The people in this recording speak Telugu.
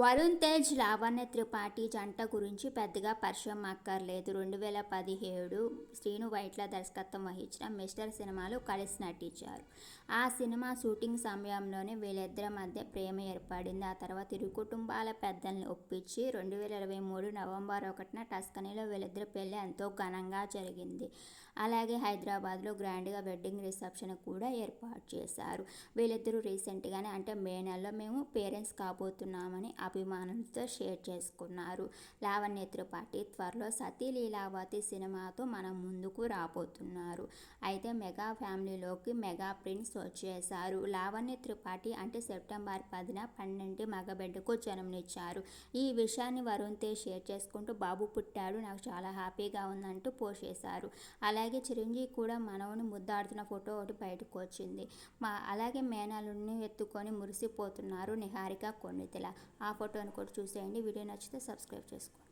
వరుణ్ తేజ్ లావణ్య త్రిపాఠి జంట గురించి పెద్దగా పరిచయం అక్కర్లేదు. రెండు వేల పదిహేడు శ్రీను వైట్ల దర్శకత్వం వహించిన మిస్టర్ సినిమాలో కలిసి నటించారు. ఆ సినిమా షూటింగ్ సమయంలోనే వీళ్ళిద్దరి మధ్య ప్రేమ ఏర్పడింది. ఆ తర్వాత ఇరు కుటుంబాల పెద్దల్ని ఒప్పించి రెండు వేల ఇరవై మూడు నవంబర్ ఒకటిన టస్కనీలో వీళ్ళిద్దరి పెళ్ళి ఎంతో ఘనంగా జరిగింది. అలాగే హైదరాబాద్లో గ్రాండ్గా వెడ్డింగ్ రిసెప్షన్ కూడా ఏర్పాటు చేశారు. వీళ్ళిద్దరూ రీసెంట్గానే అంటే మే నెలలో మేము పేరెంట్స్ కాబోతున్నామని అభిమానులతో షేర్ చేసుకున్నారు. లావణ్య త్రిపాఠి త్వరలో సతీ లీలావతి సినిమాతో మన ముందుకు రాబోతున్నారు. అయితే మెగా ఫ్యామిలీలోకి మెగా ప్రిన్స్ వచ్చేశారు. లావణ్య త్రిపాఠి అంటే సెప్టెంబర్ పదిన పన్నెండు మగబిడ్డకు జన్మనిచ్చారు. ఈ విషయాన్ని వరుణ్ తేజ్ షేర్ చేసుకుంటూ బాబు పుట్టాడు నాకు చాలా హ్యాపీగా ఉందంటూ పోస్ట్ చేశారు అలాగే చిరంజీవి కూడా మనవుని ముద్దాడుతున్న ఫోటో ఒకటి బయటకు వచ్చింది. మా అలాగే మేనలుని ఎత్తుకొని మురిసిపోతున్నారు నిహారిక కొన్నితిల. ఆ ఫోటోని కూడా చూసేయండి. వీడియో నచ్చితే సబ్స్క్రైబ్ చేసుకోండి.